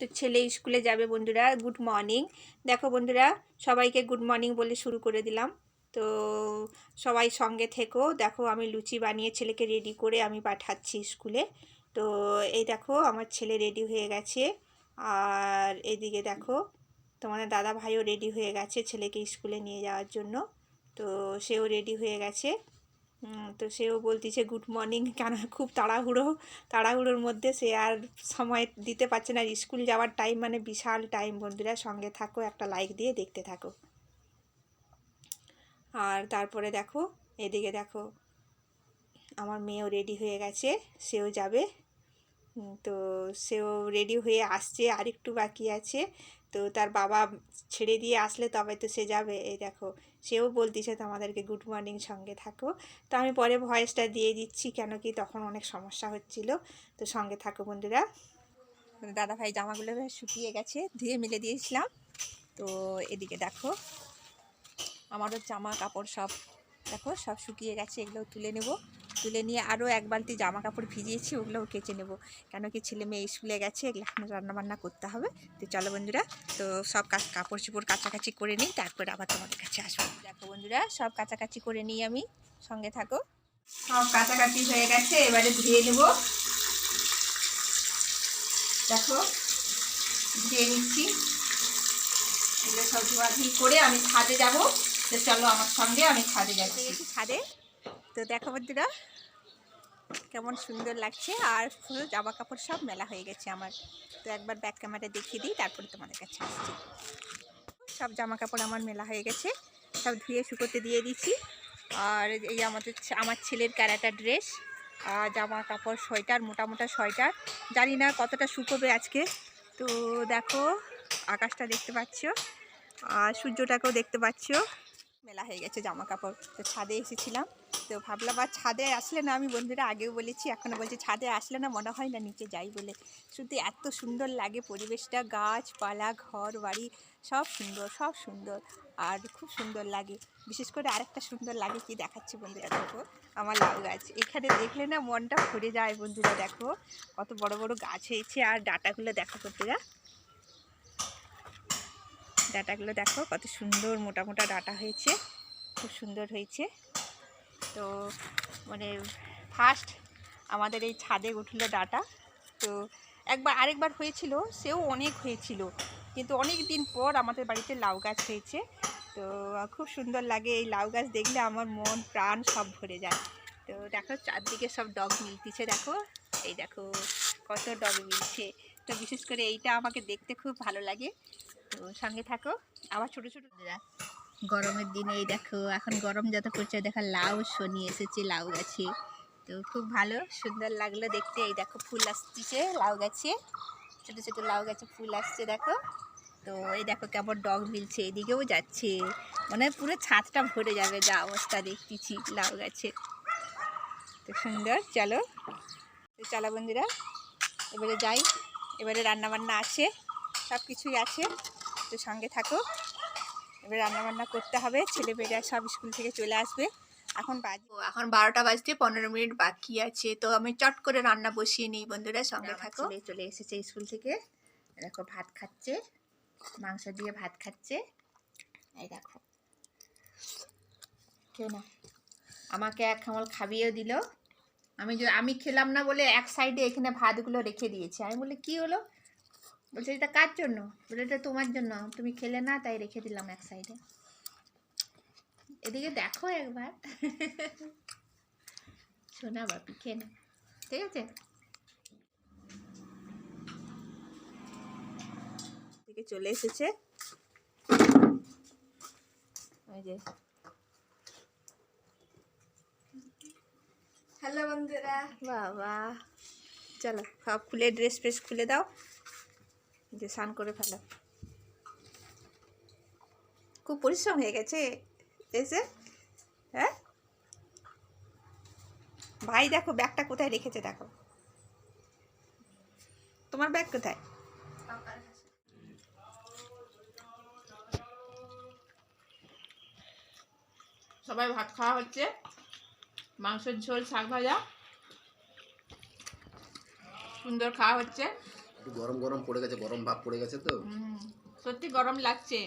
তো ছেলে স্কুলে যাবে বন্ধুরা, গুড মর্নিং। দেখো বন্ধুরা, সবাইকে গুড মর্নিং বলে শুরু করে দিলাম। তো সবাই সঙ্গে থেকো। দেখো আমি লুচি বানিয়ে ছেলেকে রেডি করে আমি পাঠাচ্ছি স্কুলে। তো এই দেখো আমার ছেলে রেডি হয়ে গেছে। আর এদিকে দেখো, তোমাদের দাদা ভাইও রেডি হয়ে গেছে ছেলেকে স্কুলে নিয়ে যাওয়ার জন্য। তো সেও রেডি হয়ে গেছে। তো সেও বলতেছে, গুড মর্নিং। কেন খুব তাড়াহুড়ো, তাড়াহুড়োর মধ্যে সে আর সময় দিতে পারছে না। স্কুল যাওয়ার টাইম মানে বিশাল টাইম বন্ধুরা। সঙ্গে থাকো, একটা লাইক দিয়ে দেখতে থাকো। আর তারপরে দেখো, এদিকে দেখো, আমার মেয়েও রেডি হয়ে গেছে, সেও যাবে। তো সেও রেডি হয়ে আসছে আর একটু বাকি আছে। তো তার বাবা ছেড়ে দিয়ে আসলে তবে তো সে যাবে। এই দেখো, সেও বলতেছে তো আমাদেরকে গুড মর্নিং সঙ্গে থাকো। তো আমি পরে ভয়েসটা দিয়ে দিচ্ছি কেন কি তখন অনেক সমস্যা হচ্ছিল। তো সঙ্গে থাকো বন্ধুরা। দাদা ভাই জামাগুলো শুকিয়ে গেছে, ধুয়ে মিলে দিয়েছিলাম। তো এদিকে দেখো, আমারও জামা কাপড় সব, দেখো, সব শুকিয়ে গেছে, এগুলো তুলে নেব। তুলে নিয়ে আরও এক বালতি জামা কাপড় ভিজিয়েছি, ওগুলোও কেচে নেব। কেন কি ছেলে মেয়ে স্কুলে গেছে, এগুলো এখন রান্নাবান্না করতে হবে। তো চলো বন্ধুরা, তো সব কাজ কাপড় চোপড় কাছাকাছি করে নিই, তারপরে আবার তোমাদের কাছে আসব। দেখো বন্ধুরা, সব কাছাকাছি করে নিই আমি, সঙ্গে থাকো। সব কাছাকাছি হয়ে গেছে, এবারে ধুয়ে নেব। দেখো, ধুয়ে নিচ্ছি। এগুলো সব ধোয়াধুয়ি করে আমি ছাদে যাব। তো চলো আমার সঙ্গে আমি ছাদে যাচ্ছি। ছাদে? তো দেখো বন্ধুরা, কেমন সুন্দর লাগছে। আর পুরো জামা কাপড় সব মেলা হয়ে গেছে আমার। তো একবার ব্যাক ক্যামেরা দেখিয়ে দিই, তারপরে তোমাদের কাছে আসছি। সব জামা কাপড় আমার মেলা হয়ে গেছে, সব ধুয়ে শুকোতে দিয়ে দিচ্ছি আর এই আমাদের আমার ছেলের ক্যারাটা ড্রেস আর জামা কাপড়, সোয়েটার, মোটা মোটা সোয়েটার। জানি না কতটা শুকোবে আজকে। তো দেখো, আকাশটা দেখতে পাচ্ছ, আর সূর্যটাকেও দেখতে পাচ্ছ। মেলা হয়ে গেছে জামা কাপড় তো ছাদে এসেছিলাম। তো ভাবলাম, আর ছাদে আসলে না। আমি বন্ধুরা আগেও বলেছি, এখনও বলছি, ছাদে আসলে না, মনে হয় না নিচে যাই বলে। শুধু এত সুন্দর লাগে পরিবেশটা, গাছপালা, ঘর, বাড়ি, সব সুন্দর সব সুন্দর। আর খুব সুন্দর লাগে। বিশেষ করে আরেকটা সুন্দর লাগে কি দেখাচ্ছি বন্ধুরা, দেখো, আমার লাউ গাছ। এখানে দেখলে না মনটা ভরে যায় বন্ধুরা, দেখো। কত বড় বড় গাছ হয়েছে, আর ডাটাগুলো দেখো বন্ধুরা। ডাটাগুলো দেখো, কত সুন্দর মোটা মোটা ডাটা হয়েছে, খুব সুন্দর হয়েছে। তো মানে ফার্স্ট আমাদের এই ছাদে উঠল ডাটা। তো একবার, আরেকবার হয়েছিল, সেও অনেক হয়েছিল, কিন্তু অনেক দিন পর আমাদের বাড়িতে লাউ গাছ হয়েছে। তো খুব সুন্দর লাগে এই লাউ গাছ দেখলে, আমার মন, প্রাণ সব ভরে যায়। তো দেখো, চারদিকে সব ডগ মিলতিছে, দেখো। এই দেখো, কত ডগ মিলছে। তো বিশেষ করে এইটা আমাকে দেখতে খুব ভালো লাগে। তো সঙ্গে থাকো, আবার ছোটো ছোটো গরমের দিনে এই দেখো, এখন গরম যত পড়ছে দেখো লাউ শনি এসেছে, লাউ গাছে। তো খুব ভালো, সুন্দর লাগল দেখতে। এই দেখো ফুল আসতেছে লাউ গাছে। ছোটো ছোটো লাউ গাছে ফুল আসছে, দেখো। তো এই দেখো কেমন ডগ মিলছে, এদিকেও যাচ্ছে। মানে পুরো ছাদটা ভরে যাবে, যা অবস্থা দেখতেছি লাউ গাছে। তো সুন্দর, চলো। চলো বন্ধুরা, এবারে যাই। এবারে রান্না বান্না আছে সব কিছুই আছে তো সঙ্গে থাকো। এবার রান্না বান্না করতে হবে ছেলে মেয়েরা সব স্কুল থেকে চলে আসবে। এখন বাজবো এখন বারোটা বাজতে পনেরো মিনিট বাকি আছে তো আমি চট করে রান্না বসিয়ে নিই বন্ধুরা সঙ্গে থাকো। চলে এসেছে স্কুল থেকে। দেখো ভাত খাচ্ছে মাংস দিয়ে ভাত খাচ্ছে। এই দেখো। কেউ না আমাকে এক কামল খাবিয়েও দিল। আমি আমি খেলাম না বলে এক সাইডে এখানে ভাতগুলো রেখে দিয়েছি। আমি বলি কি হলো? বলছে, এটা কার জন্য? বলে, এটা তোমার জন্য। তুমি খেলে না, তাই রেখে দিলাম এক সাইডে এদিকে দেখো একবার। শোনা বাপি, খেয়ে ঠিক আছে? চলে এসেছে। ওই যে হ্যালো বন্ধুরা বাবা চলো সব খুলে ড্রেস ফ্রেস খুলে দাও। যে স্নান করে ফেলো। খুব পরিশ্রম হয়ে গেছে। এসে হ্যাঁ? ভাই দেখো ব্যাগটা কোথায় রেখেছে দেখো। তোমার ব্যাগ কোথায়? সবাই ভাত খাওয়া হচ্ছে। মাংসের ঝোল শাক ভাজা। সুন্দর খাওয়া হচ্ছে। একটু গরম গরম পড়ে গেছে গরম ভাব পড়ে গেছে তো। সত্যি গরম লাগছে।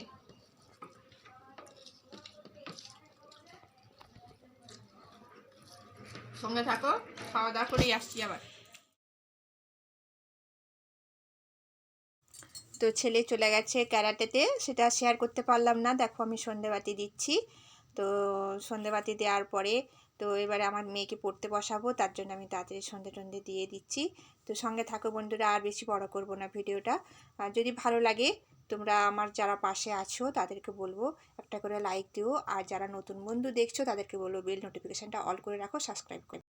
সঙ্গে থাকো খাওয়া দাওয়া করেই আসছি আবার। তো ছেলে চলে গেছে ক্যারাটেতে সেটা শেয়ার করতে পারলাম না। দেখো আমি সন্ধেবাতি দিচ্ছি। তো সন্ধেবাতি দেওয়ার পরে তো এবারে আমার মেয়েকে পড়তে বসাবো, তার জন্য আমি তাড়াতাড়ি সন্ধে টন্ধে দিয়ে দিচ্ছি। তো সঙ্গে থাকো বন্ধুরা, আর বেশি বড় করব না ভিডিওটা। আর যদি ভালো লাগে, তোমরা আমার যারা পাশে আছো, তাদেরকে বলব একটা করে লাইক দিও। আর যারা নতুন বন্ধু দেখছ, তাদেরকে বলব বেল নোটিফিকেশানটা অল করে রাখো, সাবস্ক্রাইব করে